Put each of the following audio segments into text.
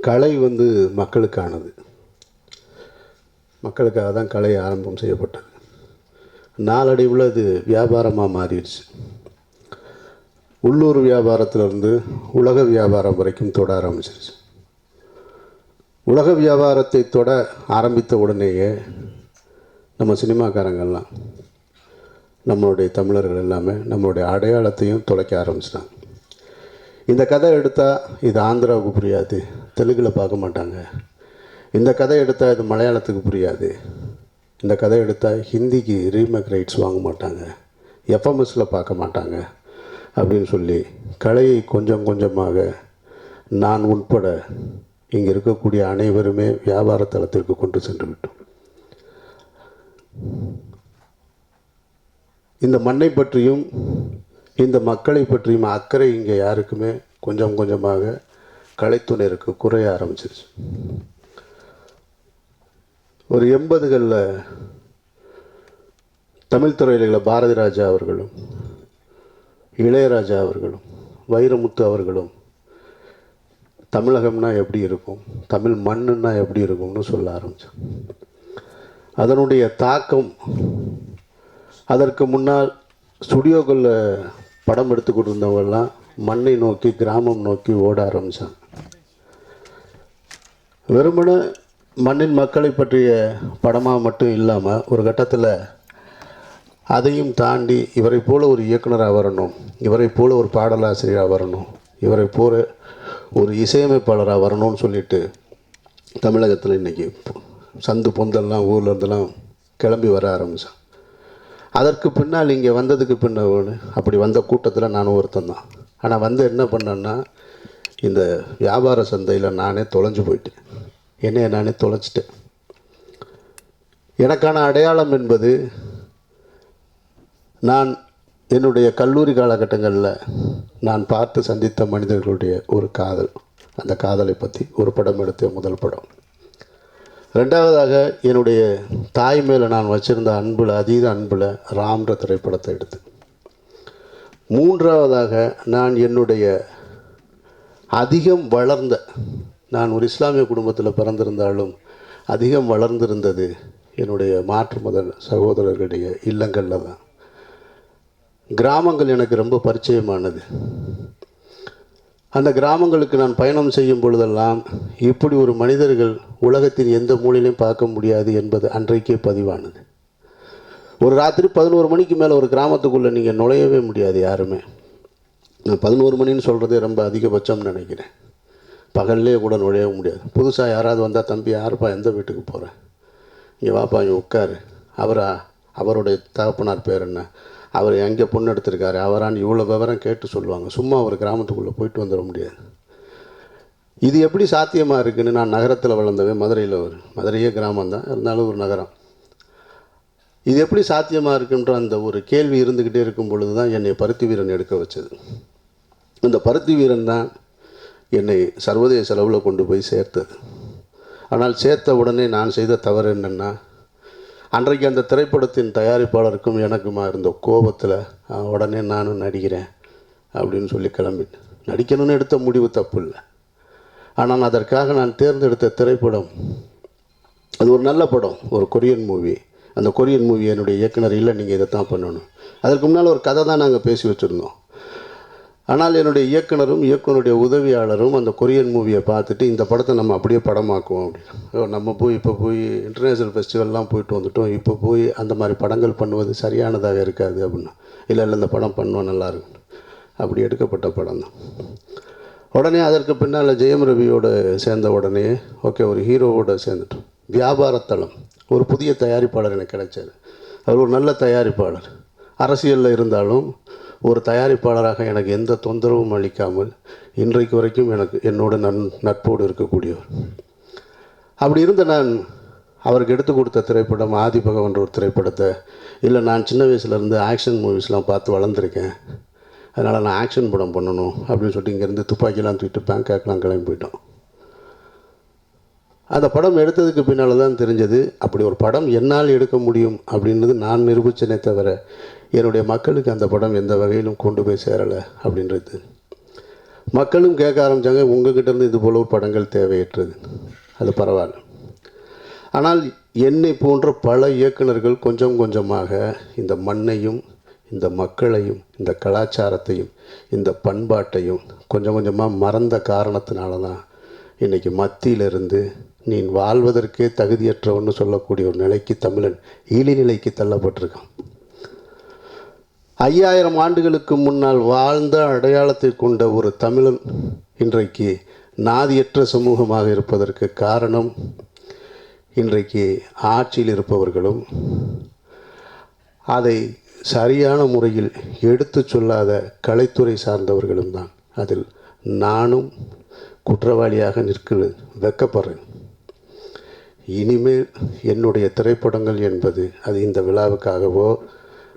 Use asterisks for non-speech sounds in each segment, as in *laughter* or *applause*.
கலை வந்து மக்களுக்கானது. மக்களுக்காக தான் கலை ஆரம்பம் செய்யப்பட்டது. நாளடைவில் அது வியாபாரமாக மாறிடுச்சு. உள்ளூர் வியாபாரத்திலிருந்து உலக வியாபாரம் வரைக்கும் தொட ஆரம்பிச்சிருச்சு. உலக வியாபாரத்தை தொட ஆரம்பித்த உடனேயே நம்ம சினிமாக்காரங்கள்லாம் நம்மளுடைய தமிழர்கள் எல்லாமே நம்மளுடைய அடையாளத்தையும் தொலைக்க ஆரம்பிச்சிட்டாங்க. இந்த கதை எடுத்தால் இது ஆந்திராவுக்கு புரியாது தெலுங்கில் பார்க்க மாட்டாங்க. இந்த கதை எடுத்தால் இது மலையாளத்துக்கு புரியாது. இந்த கதை எடுத்தால் ஹிந்திக்கு ரீமேக் ரைட்ஸ் வாங்க மாட்டாங்க. எஃப்எம்எஸில் பார்க்க மாட்டாங்க. அப்படின்னு சொல்லி கலையை கொஞ்சம் கொஞ்சமாக நான் உட்பட இங்கே இருக்கக்கூடிய அனைவருமே வியாபார தளத்திற்கு கொண்டு சென்று விட்டோம். இந்த மண்ணை பற்றியும் இந்த மக்களை பற்றியும் அக்கறை இங்கே யாருக்குமே கொஞ்சம் கொஞ்சமாக கலைத்துணருக்கு குறைய ஆரம்பிச்சிருச்சு. ஒரு எண்பதுகளில் தமிழ் துறையில் பாரதி ராஜா அவர்களும் இளையராஜா அவர்களும் வைரமுத்து அவர்களும் தமிழகம்னா எப்படி இருக்கும் தமிழ் மண்ணுன்னா எப்படி இருக்கும்னு சொல்ல ஆரம்பித்தோம் அதனுடைய தாக்கம் அதற்கு முன்னால் ஸ்டுடியோக்களில் படம் எடுத்து கொண்டிருந்தவங்கெல்லாம் மண்ணை நோக்கி கிராமம் நோக்கி ஓட ஆரம்பித்தான் வெறுமன மண்ணின் மக்களை பற்றிய படமாக மட்டும் இல்லாமல் ஒரு கட்டத்தில் அதையும் தாண்டி இவரை போல ஒரு இயக்குனராக வரணும் இவரை போல ஒரு பாடலாசிரியராக வரணும் இவரை போல ஒரு இசையமைப்பாளராக வரணும்னு சொல்லிட்டு தமிழகத்தில் இன்றைக்கி சந்து பொந்தெல்லாம் ஊர்லேருந்துலாம் கிளம்பி வர ஆரம்பித்தான் அதற்கு பின்னால் இங்கே வந்ததுக்கு பின்னால் அப்படி வந்த கூட்டத்தில் நானும் ஒருத்தன் தான். ஆனால் வந்து என்ன பண்ணேன்னா இந்த வியாபார சந்தையில் நானே தொலைஞ்சு போயிட்டேன். என்னைய நானே தொலைச்சிட்டேன். எனக்கான அடையாளம் என்பது நான் என்னுடைய கல்லூரி காலகட்டங்களில் நான் பார்த்து சந்தித்த மனிதர்களுடைய ஒரு காதல். அந்த காதலை பற்றி ஒரு படம் எடுத்த முதல் படம். ரெண்டாவதாக என்னுடைய தாய் மேலே நான் வச்சுருந்த அன்பில் அதீத அன்பில் ராம்ன்ற திரைப்படத்தை எடுத்து மூன்றாவதாக நான் என்னுடைய அதிகம் வளர்ந்த நான் ஒரு இஸ்லாமிய குடும்பத்தில் பிறந்திருந்தாலும் அதிகம் வளர்ந்திருந்தது என்னுடைய மாற்று மத சகோதரர்களுடைய இல்லங்களில் தான். கிராமங்கள் எனக்கு ரொம்ப பரிச்சயமானது. அந்த கிராமங்களுக்கு நான் பயணம் செய்யும் பொழுதெல்லாம் இப்படி ஒரு மனிதர்கள் உலகத்தின் எந்த மூலையிலையும் பார்க்க முடியாது என்பது அன்றைக்கே பதிவானது. ஒரு ராத்திரி பதினோரு மணிக்கு மேலே ஒரு கிராமத்துக்குள்ளே நீங்கள் நுழையவே முடியாது யாருமே. நான் பதினோரு மணின்னு சொல்கிறதே ரொம்ப அதிகபட்சம்னு நினைக்கிறேன். பகல்லே கூட நுழைய முடியாது. புதுசாக யாராவது வந்தால் தம்பி யாருப்பா எந்த வீட்டுக்கு போகிறேன் இங்கே வாப்பா இங்கே உட்காரு. அவரா அவருடைய தகப்பனார் பேர் என்ன? அவர் எங்கே பொண்ணு எடுத்திருக்காரு? அவரான்னு இவ்வளோ விவரம் கேட்டு சொல்லுவாங்க. சும்மா ஒரு கிராமத்துக்குள்ளே போயிட்டு வந்துட முடியாது. இது எப்படி சாத்தியமாக இருக்குன்னு நான் நகரத்தில் வளர்ந்தவே மதுரையில் ஒரு மதுரையே கிராமம் தான் இருந்தாலும் ஒரு நகரம். இது எப்படி சாத்தியமாக இருக்குன்ற அந்த ஒரு கேள்வி இருந்துக்கிட்டே இருக்கும் பொழுது தான் என்னை பருத்தி வீரன் எடுக்க வச்சது. இந்த பருத்தி வீரன் தான் என்னை சர்வதேச அளவில் கொண்டு போய் சேர்த்தது. ஆனால் சேர்த்த உடனே நான் செய்த தவறு என்னென்னா அன்றைக்கு அந்த திரைப்படத்தின் தயாரிப்பாளருக்கும் எனக்குமா இருந்த கோபத்தில் உடனே நானும் நடிக்கிறேன் அப்படின்னு சொல்லி கிளம்பிட்டேன். நடிக்கணும்னு எடுத்த முடிவு தப்பு இல்லை ஆனால் அதற்காக நான் தேர்ந்தெடுத்த திரைப்படம் அது ஒரு நல்ல படம் ஒரு கொரியன் மூவி. அந்த கொரியன் மூவி என்னுடைய இயக்குனர் இல்லை நீங்கள் இதை தான் பண்ணணும். அதற்கு முன்னால் ஒரு கதை தான் நாங்கள் பேசி வச்சுருந்தோம். ஆனால் என்னுடைய இயக்குனரும் இயக்குனருடைய உதவியாளரும் அந்த கொரியன் மூவியை பார்த்துட்டு இந்த படத்தை நம்ம அப்படியே படமாக்குவோம் அப்படின்னு. நம்ம போய் இப்போ போய் இன்டர்நேஷ்னல் ஃபெஸ்டிவல்லாம் போயிட்டு வந்துட்டோம். இப்போ போய் அந்த மாதிரி படங்கள் பண்ணுவது சரியானதாக இருக்காது அப்படின்னா. இல்லை இல்லை இந்த படம் பண்ணுவோம் நல்லா அப்படி எடுக்கப்பட்ட படம் தான். உடனே அதற்கு பின்னால் ஜெயம் ரவியோடு சேர்ந்த உடனே ஓகே ஒரு ஹீரோவோட சேர்ந்துட்டோம். வியாபாரத்தளம். ஒரு புதிய தயாரிப்பாளர் எனக்கு கிடைச்சார். அவர் ஒரு நல்ல தயாரிப்பாளர். அரசியலில் இருந்தாலும் ஒரு தயாரிப்பாளராக எனக்கு எந்த தொந்தரவும் அளிக்காமல் இன்றைக்கு வரைக்கும் எனக்கு என்னோட நன் நட்போடு இருக்கக்கூடியவர். அப்படி இருந்த நான் அவருக்கு எடுத்து கொடுத்த திரைப்படம் ஆதிபகவன்ற ஒரு திரைப்படத்தை இல்லை நான் சின்ன வயசுலேருந்து ஆக்ஷன் மூவிஸ்லாம் பார்த்து வளர்ந்துருக்கேன். அதனால் நான் ஆக்ஷன் படம் பண்ணணும் அப்படின்னு சொல்லிட்டு இங்கேருந்து துப்பாக்கிலாம் தூக்கிட்டு பேங்காக்லாம் கிளம்பி போயிட்டோம். அந்த படம் எடுத்ததுக்கு பின்னால் தான் தெரிஞ்சது அப்படி ஒரு படம் என்னால் எடுக்க முடியும் அப்படின்றது நான் நிரூபிச்சனே தவிர என்னுடைய மக்களுக்கு அந்த படம் எந்த வகையிலும் கொண்டு போய் சேரலை அப்படின்றது. மக்களும் கேட்க ஆரம்பித்தாங்க உங்ககிட்டேருந்து இது போல ஒரு படங்கள் தேவையற்றது. அது பரவாயில்ல. ஆனால் என்னை போன்ற பல இயக்குனர்கள் கொஞ்சம் கொஞ்சமாக இந்த மண்ணையும் இந்த மக்களையும் இந்த கலாச்சாரத்தையும் இந்த பண்பாட்டையும் கொஞ்சம் கொஞ்சமாக மறந்த காரணத்தினால தான் இன்றைக்கி மத்தியிலிருந்து நீ வாழ்வதற்கே தகுதியற்றவன்னு சொல்லக்கூடிய ஒரு நிலைக்கு தமிழன் இழிநிலைக்கு தள்ளப்பட்டிருக்கான். ஐயாயிரம் ஆண்டுகளுக்கு முன்னால் வாழ்ந்த அடையாளத்தை கொண்ட ஒரு தமிழன் இன்றைக்கு நாதியற்ற சமூகமாக இருப்பதற்கு காரணம் இன்றைக்கு ஆட்சியில் இருப்பவர்களும் அதை சரியான முறையில் எடுத்துச் சொல்லாத கலைத்துறை சார்ந்தவர்களும் தான் அதில் நானும் குற்றவாளியாக நிற்கிறது வெக்கப்படுறேன். இனிமேல் என்னுடைய திரைப்படங்கள் என்பது அது இந்த விழாவுக்காகவோ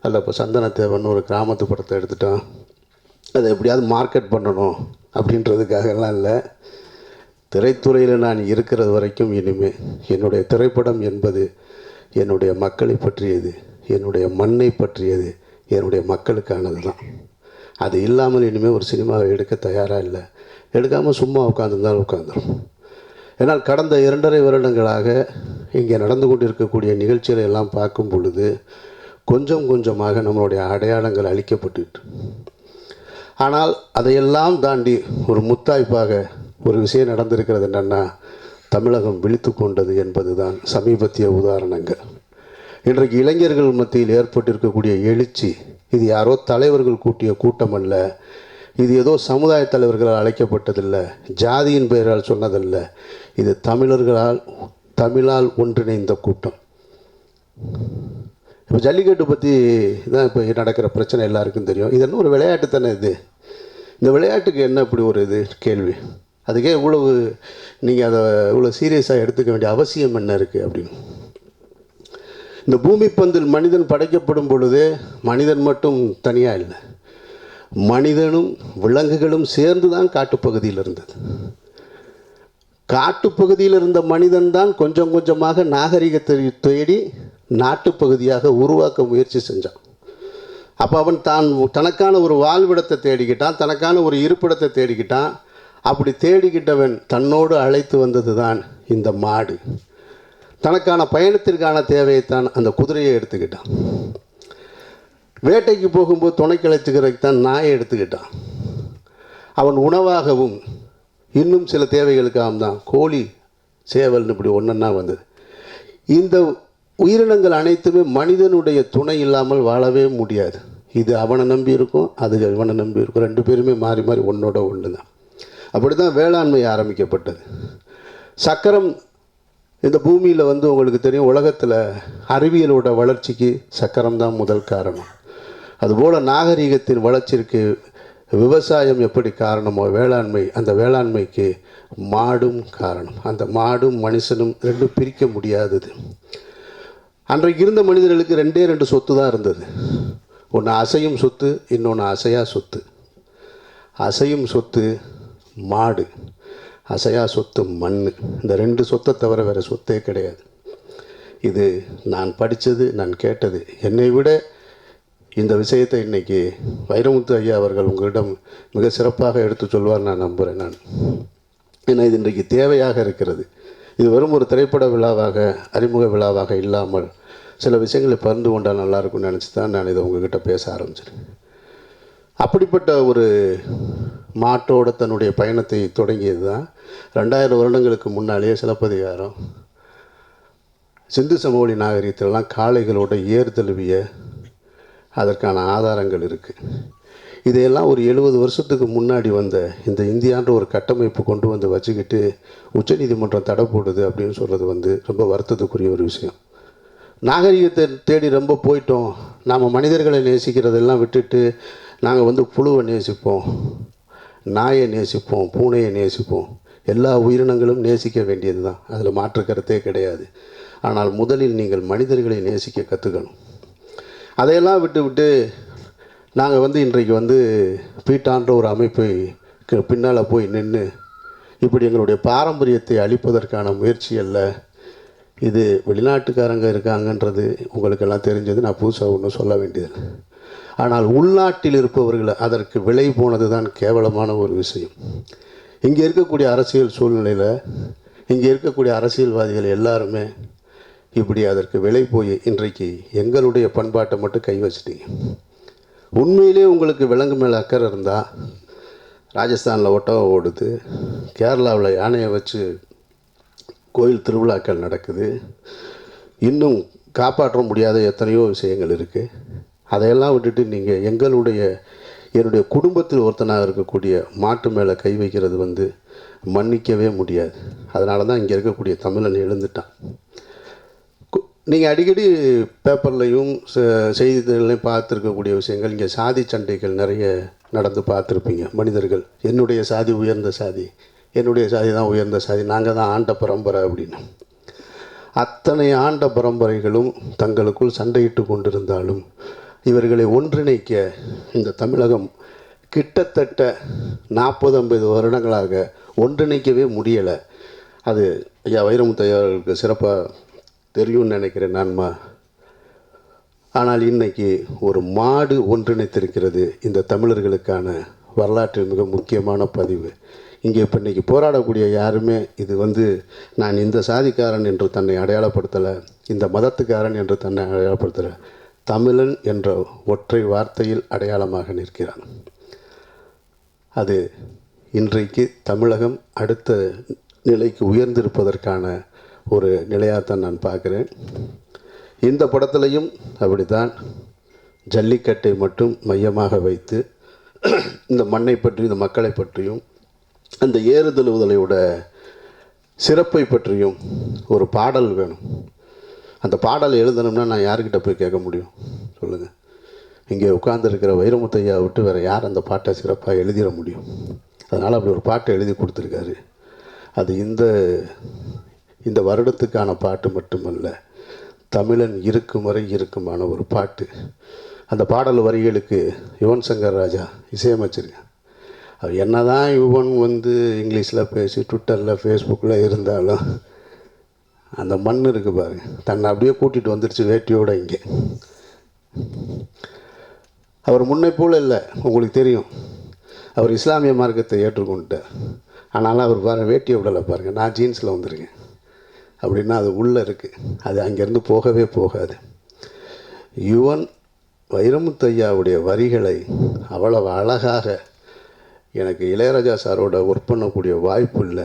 அல்ல இப்போ சந்தனத்தேவன் ஒரு கிராமத்து படத்தை எடுத்துட்டோம் அதை எப்படியாவது மார்க்கெட் பண்ணணும் அப்படின்றதுக்காகலாம் இல்லை. திரைத்துறையில் நான் இருக்கிறது வரைக்கும் இனிமேல் என்னுடைய திரைப்படம் என்பது என்னுடைய மக்களை பற்றியது என்னுடைய மண்ணை பற்றியது என்னுடைய மக்களுக்கானது தான் அது இல்லாமல் இனிமேல் ஒரு சினிமாவை எடுக்க தயாராக இல்லை. எடுக்காமல் சும்மா உட்காந்துருந்தாலும் உட்காந்துரும் ஏன்னால் கடந்த இரண்டரை வருடங்களாக இங்கே நடந்து கொண்டிருக்கக்கூடிய நிகழ்ச்சிகளை எல்லாம் பார்க்கும் பொழுது கொஞ்சம் கொஞ்சமாக நம்மளுடைய அடையாளங்கள் அழிக்கப்பட்டு ஆனால் அதையெல்லாம் தாண்டி ஒரு முத்தாய்ப்பாக ஒரு விஷயம் நடந்திருக்கிறது என்னென்னா தமிழகம் விழித்து கொண்டது என்பது தான் சமீபத்திய உதாரணங்கள். இன்றைக்கு இளைஞர்கள் மத்தியில் ஏற்பட்டிருக்கக்கூடிய எழுச்சி இது யாரோ தலைவர்கள் கூட்டிய கூட்டம் அல்ல இது ஏதோ சமுதாய தலைவர்களால் அழைக்கப்பட்டதில்லை. ஜாதியின் பெயரால் சொன்னதல்ல. இது தமிழர்களால் தமிழால் ஒன்றிணைந்த கூட்டம். இப்போ ஜல்லிக்கட்டு பற்றி தான் இப்போ நடக்கிற பிரச்சனை எல்லாருக்கும் தெரியும். இது என்ன ஒரு விளையாட்டு தானே இது? இந்த விளையாட்டுக்கு என்ன இப்படி ஒரு இது? கேள்வி. அதுக்கே இவ்வளவு நீங்கள் அதை இவ்வளோ சீரியஸாக எடுத்துக்க வேண்டிய அவசியம் என்ன இருக்குது அப்படின்னு. இந்த பூமி பந்தில் மனிதன் படைக்கப்படும் பொழுது மனிதன் மட்டும் தனியாக இல்லை. மனிதனும் விலங்குகளும் சேர்ந்து தான் காட்டுப்பகுதியில் இருந்தது. காட்டுப்பகுதியில் இருந்த மனிதன் தான் கொஞ்சம் கொஞ்சமாக நாகரிகத்தை தேடி நாட்டுப்பகுதியாக உருவாக்க முயற்சி செஞ்சான். அப்போ அவன் தான் தனக்கான ஒரு வாழ்விடத்தை தேடிக்கிட்டான் தனக்கான ஒரு இருப்பிடத்தை தேடிக்கிட்டான். அப்படி தேடிக்கிட்டவன் தன்னோடு அழைத்து வந்தது தான் இந்த மாடு. தனக்கான பயணத்திற்கான தேவையைத்தான் அந்த குதிரையை எடுத்துக்கிட்டான். வேட்டைக்கு போகும்போது துணை கிளைச்சுக்கிறதுக்கு தான் நாயை எடுத்துக்கிட்டான். அவன் உணவாகவும் இன்னும் சில தேவைகளுக்காகவும் தான் கோழி சேவல்னு இப்படி ஒன்றா வந்தது. இந்த உயிரினங்கள் அனைத்துமே மனிதனுடைய துணை இல்லாமல் வாழவே முடியாது. இது அவனை நம்பி இருக்கும் அது இவனை நம்பி இருக்கும். ரெண்டு பேருமே மாறி மாறி ஒன்றோட ஒன்று தான். அப்படி தான் வேளாண்மை ஆரம்பிக்கப்பட்டது. சக்கரம் இந்த பூமியில் வந்து உங்களுக்கு தெரியும் உலகத்தில் அறிவியலோட வளர்ச்சிக்கு சக்கரம் தான் முதல் காரணம். அதுபோல் நாகரிகத்தின் வளர்ச்சிக்கு விவசாயம் எப்படி காரணமோ வேளாண்மை அந்த வேளாண்மைக்கு மாடும் காரணம். அந்த மாடும் மனுஷனும் ரெண்டும் பிரிக்க முடியாதது. அன்றைக்கு இருந்த மனிதர்களுக்கு ரெண்டே ரெண்டு சொத்து தான் இருந்தது. ஒன்று அசையும் சொத்து இன்னொன்று அசையா சொத்து. அசையும் சொத்து மாடு அசையா சொத்து மண் இந்த ரெண்டு சொத்தை தவிர வேறு சொத்தே கிடையாது. இது நான் படித்தது நான் கேட்டது. என்னை விட இந்த விஷயத்தை இன்னைக்கு வைரமுத்து ஐயா அவர்கள் உங்களிடம் மிக சிறப்பாக எடுத்து சொல்வார் நான் நம்புகிறேன் நான். ஏன்னா இது இன்றைக்கு தேவையாக இருக்கிறது. இது வெறும் ஒரு திரைப்பட விழாவாக அறிமுக விழாவாக இல்லாமல் சில விஷயங்களை பகிர்ந்து கொண்டால் நல்லா இருக்கும்னு நினச்சி தான் நான் இதை உங்ககிட்ட பேச ஆரம்பிச்சேன். அப்படிப்பட்ட ஒரு மாட்டோட தன்னுடைய பயணத்தை தொடங்கியது தான் ரெண்டாயிரம் வருடங்களுக்கு முன்னாலேயே சிலப்பதிகாரம். சிந்து சமவெளி நாகரிகத்திலலாம் காளைகளோட ஏர் தழுவிய அதற்கான ஆதாரங்கள் இருக்குது இதையெல்லாம் ஒரு எழுபது வருஷத்துக்கு முன்னாடி வந்த இந்த இந்தியான்ற ஒரு கட்டமைப்பு கொண்டு வந்து வச்சுக்கிட்டு உச்சநீதிமன்றம் தடை போடுது அப்படின்னு சொல்கிறது வந்து ரொம்ப வருத்தத்துக்குரிய ஒரு விஷயம். நாகரிகத்தை தேடி ரொம்ப போயிட்டோம். நாம் மனிதர்களை நேசிக்கிறதெல்லாம் விட்டுட்டு நாங்கள் வந்து புழுவை நேசிப்போம் நாயை நேசிப்போம் பூனையை நேசிப்போம். எல்லா உயிரினங்களும் நேசிக்க வேண்டியது தான் அதில் மாற்று கருத்தே கிடையாது. ஆனால் முதலில் நீங்கள் மனிதர்களை நேசிக்க கற்றுக்கணும் அதையெல்லாம் விட்டு விட்டு நாங்கள் வந்து இன்றைக்கு வந்து பீட்டான்ற ஒரு அமைப்பை பின்னால் போய் நின்று இப்படி எங்களுடைய பாரம்பரியத்தை அழிப்பதற்கான முயற்சி அல்ல. இது வெளிநாட்டுக்காரங்க இருக்காங்கன்றது உங்களுக்கெல்லாம் தெரிஞ்சது. நான் புதுசாக ஒன்றும் சொல்ல வேண்டியது ஆனால் உள்நாட்டில் இருப்பவர்கள் அதற்கு விலை போனது தான் கேவலமான ஒரு விஷயம். இங்கே இருக்கக்கூடிய அரசியல் சூழ்நிலையில் இங்கே இருக்கக்கூடிய அரசியல்வாதிகள் எல்லாருமே இப்படி அதற்கு விலை போய் இன்றைக்கு எங்களுடைய பண்பாட்டை மட்டும் கை வச்சிட்டீங்க உண்மையிலே உங்களுக்கு விலங்கு மேலே அக்கறை இருந்தால் ராஜஸ்தானில் ஒட்டகம் ஓடுது கேரளாவில் யானையை வச்சு கோயில் திருவிழாக்கள் நடக்குது இன்னும் காப்பாற்ற முடியாத எத்தனையோ விஷயங்கள் இருக்குது அதையெல்லாம் விட்டுட்டு நீங்கள் எங்களுடைய என்னுடைய குடும்பத்தில் ஒருத்தனாக இருக்கக்கூடிய மாட்டு மேலே கை வைக்கிறது வந்து மன்னிக்கவே முடியாது. அதனால தான் இங்கே இருக்கக்கூடிய தமிழன் எழுந்துட்டான். நீங்கள் அடிக்கடி பேப்பர்லையும் செ- பார்த்துருக்கக்கூடிய விஷயங்கள் இங்கே சாதி சண்டைகள் நிறைய நடந்து பார்த்துருப்பீங்க மனிதர்கள். என்னுடைய சாதி உயர்ந்த சாதி என்னுடைய சாதி தான் உயர்ந்த சாதி நாங்கள் தான் ஆண்ட பரம்பரை அப்படின்னு. அத்தனை ஆண்ட பரம்பரைகளும் தங்களுக்குள் சண்டையிட்டு கொண்டிருந்தாலும் இவர்களை ஒன்றிணைக்க இந்த தமிழகம் கிட்டத்தட்ட நாற்பது ஐம்பது வருடங்களாக ஒன்றிணைக்கவே முடியலை. அது ஐயா வைரமுத்தையாருக்கு சிறப்பாக தெரியும்னு நினைக்கிறேன் நான்மா ஆனால் இன்னைக்கு ஒரு மாடு ஒன்றிணைத்திருக்கிறது இந்த தமிழர்களுக்கான வரலாற்று மிக முக்கியமான பதிவு. இங்கே இப்போ இன்றைக்கி போராடக்கூடிய யாருமே இது வந்து நான் இந்த சாதிக்காரன் என்று தன்னை அடையாளப்படுத்தலை இந்த மதத்துக்காரன் என்று தன்னை அடையாளப்படுத்தலை தமிழன் என்ற ஒற்றை வார்த்தையில் அடையாளமாக நிற்கிறான். அது இன்றைக்கு தமிழகம் அடுத்த நிலைக்கு உயர்ந்திருப்பதற்கான ஒரு நிலையாகத்தான் நான் பார்க்குறேன். இந்த படத்துலையும் அப்படித்தான் ஜல்லிக்கட்டை மட்டும் மையமாக வைத்து *clears throat* இந்த மண்ணை பற்றி இந்த மக்களை பற்றியும் அந்த ஏறுதழுவுதலையோட சிறப்பை பற்றியும் ஒரு பாடல் வேணும். அந்த பாடல் எழுதணும்னா நான் யாருக்கிட்ட போய் கேட்க முடியும்? சொல்லுங்கள் இங்கே உட்காந்துருக்கிற வைரமுத்தையா விட்டு வேறு யார் அந்த பாட்டை சிறப்பாக எழுதிட முடியும்? அதனால் அப்படி ஒரு பாட்டை எழுதி கொடுத்துருக்காரு. அது இந்த இந்த வருடத்துக்கான பாட்டு மட்டுமல்ல தமிழன் இருக்கும் வரை இருக்குமான ஒரு பாட்டு. அந்த பாடல் வரிகளுக்கு யுவன் சங்கர் ராஜா இசையமைச்சிருக்கேன் அவர் என்ன தான் யுவன் வந்து இங்கிலீஷில் பேசி ட்விட்டரில் ஃபேஸ்புக்கில் இருந்தாலும் அந்த மண் இருக்குது பாருங்க. தன்னை அப்படியே கூட்டிகிட்டு வந்துருச்சு வேட்டியோட இங்கே. அவர் முன்னே போல் இல்லை உங்களுக்கு தெரியும். அவர் இஸ்லாமிய மார்க்கத்தை ஏற்றுக்கொண்டார் ஆனாலும் அவர் பாரு வேட்டியை விடலை பாருங்கள் நான் ஜீன்ஸில் வந்திருக்கேன். அப்படின்னா அது உள்ளே இருக்குது அது அங்கேருந்து போகவே போகாது. யுவன் வைரமுத்தையாவுடைய வரிகளை அவ்வளவு அழகாக எனக்கு இளையராஜா சாரோட ஒர்க் பண்ணக்கூடிய வாய்ப்பு இல்லை.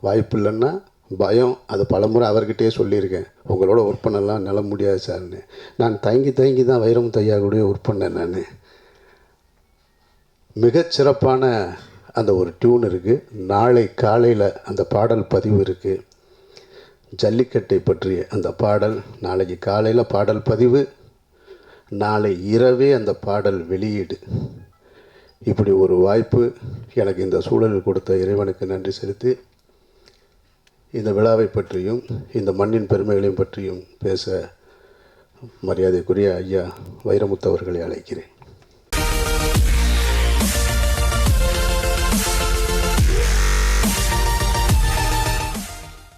வாய்ப்பு இல்லைன்னா பயம். அது பலமுறை அவர்கிட்டயே சொல்லியிருக்கேன். உங்களோட ஒர்க் பண்ணலாம் என்னால முடியாது சார்னு. நான் தயங்கி தயங்கி தான் வைரமுத்தையா கூட ஒர்க் பண்ணேன் நான். மிகச்சிறப்பான அந்த ஒரு டியூன் இருக்குது நாளை காலையில் அந்த பாடல் பதிவு இருக்குது ஜல்லிக்கட்டை பற்றிய அந்த பாடல் நாளைக்கு காலையில் பாடல் பதிவு நாளை இரவே அந்த பாடல் வெளியீடு. இப்படி ஒரு வாய்ப்பு எனக்கு இந்த சூழலில் கொடுத்த இறைவனுக்கு நன்றி செலுத்தி இந்த விழாவை பற்றியும் இந்த மண்ணின் பெருமைகளையும் பற்றியும் பேச மரியாதைக்குரிய ஐயா வைரமுத்து அவர்களை அழைக்கிறேன்.